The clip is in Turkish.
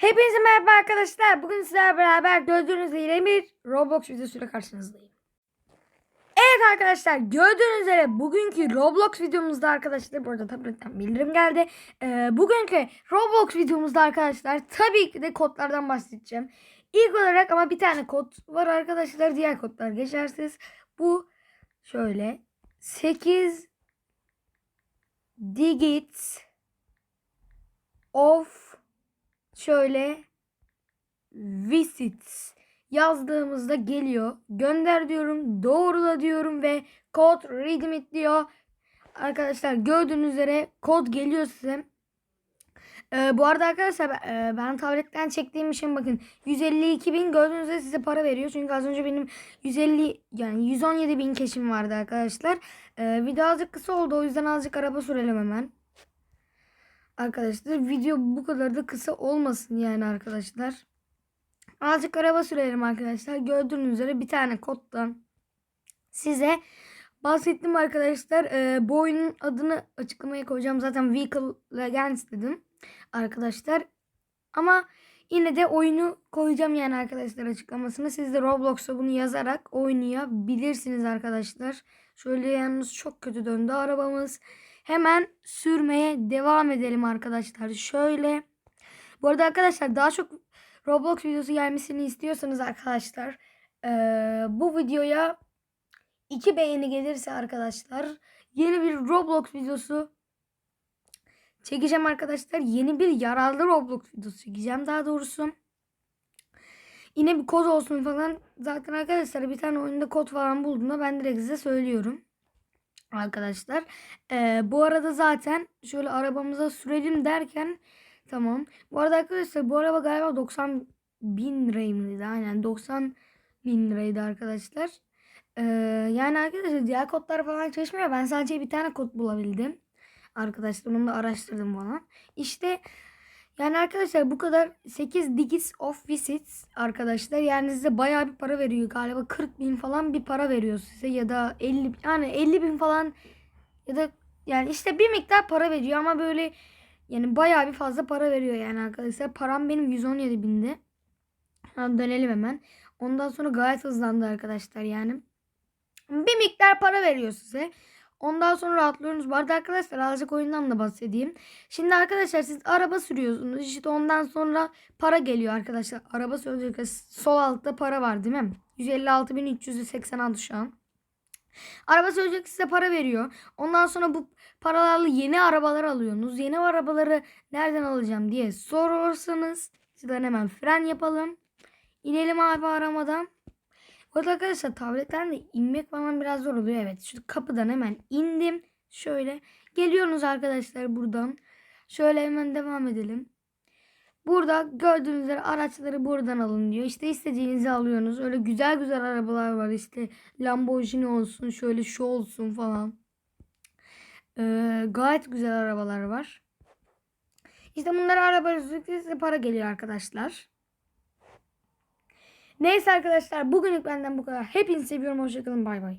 Hepinize merhaba arkadaşlar. Bugün sizlerle beraber gördüğünüz üzere bir Roblox videosuyla karşınızdayım. Evet arkadaşlar gördüğünüz üzere bugünkü Roblox videomuzda arkadaşlar burada tabletten bildirim geldi. Ee, bugünkü Roblox videomuzda arkadaşlar tabii ki de kodlardan bahsedeceğim. İlk olarak ama bir tane kod var arkadaşlar. Diğer kodlar geçersiz. Bu şöyle 8 digits of şöyle visits yazdığımızda geliyor. Gönder diyorum, doğrula diyorum ve kod redeem it diyor. Arkadaşlar gördüğünüz üzere kod geliyor size. Ee, bu arada arkadaşlar ben, e, ben tabletten çektiğim için bakın 152 bin gördüğünüz üzere size para veriyor. Çünkü az önce benim 150 yani 117 bin keşim vardı arkadaşlar. Ee, video azıcık kısa oldu o yüzden azıcık araba sürelim hemen. Arkadaşlar video bu kadar da kısa olmasın yani arkadaşlar. Azıcık araba sürelim arkadaşlar. Gördüğünüz üzere bir tane koddan size bahsettim arkadaşlar. Ee, bu oyunun adını açıklamaya koyacağım. Zaten Vehicle Legends dedim arkadaşlar. Ama yine de oyunu koyacağım yani arkadaşlar açıklamasını. Siz de Roblox'a bunu yazarak oynayabilirsiniz arkadaşlar. Şöyle yalnız çok kötü döndü arabamız. Hemen sürmeye devam edelim arkadaşlar. Şöyle. Bu arada arkadaşlar daha çok Roblox videosu gelmesini istiyorsanız arkadaşlar eee, bu videoya 2 beğeni gelirse arkadaşlar yeni bir Roblox videosu çekeceğim arkadaşlar. Yeni bir yararlı Roblox videosu çekeceğim daha doğrusu. Yine bir kod olsun falan. Zaten arkadaşlar bir tane oyunda kod falan bulduğumda ben direkt size söylüyorum. Arkadaşlar. Ee, bu arada zaten şöyle arabamıza sürelim derken tamam. Bu arada arkadaşlar bu araba galiba 90 bin liraydı. Aynen 90 bin liraydı arkadaşlar. Ee, yani arkadaşlar diğer kodlar falan çalışmıyor. Ben sadece bir tane kod bulabildim. Arkadaşlar onu da araştırdım falan. İşte yani arkadaşlar bu kadar 8 digits of visits arkadaşlar. Yani size bayağı bir para veriyor. Galiba 40 bin falan bir para veriyor size. Ya da 50 yani 50 bin falan ya da yani işte bir miktar para veriyor ama böyle yani bayağı bir fazla para veriyor yani arkadaşlar. Param benim 117 bindi. Ha, dönelim hemen. Ondan sonra gayet hızlandı arkadaşlar yani. Bir miktar para veriyor size. Ondan sonra rahatlıyorsunuz. Bu arada arkadaşlar azıcık oyundan da bahsedeyim. Şimdi arkadaşlar siz araba sürüyorsunuz. İşte ondan sonra para geliyor arkadaşlar. Araba sürüyorsunuz. Sol altta para var değil mi? 156.386 şu an. Araba sürücü size para veriyor. Ondan sonra bu paralarla yeni arabalar alıyorsunuz. Yeni arabaları nereden alacağım diye sorarsanız sizden hemen fren yapalım. İnelim abi aramadan. Bu arada arkadaşlar tabletten de inmek falan biraz zor oluyor. Evet şu kapıdan hemen indim. Şöyle geliyorsunuz arkadaşlar buradan. Şöyle hemen devam edelim. Burada gördüğünüz üzere araçları buradan alın diyor. İşte istediğinizi alıyorsunuz. Öyle güzel güzel arabalar var. İşte Lamborghini olsun, şöyle şu olsun falan. Ee, gayet güzel arabalar var. İşte bunları araba size para geliyor arkadaşlar. Neyse arkadaşlar bugünlük benden bu kadar. Hepinizi seviyorum. Hoşçakalın. Bay bay.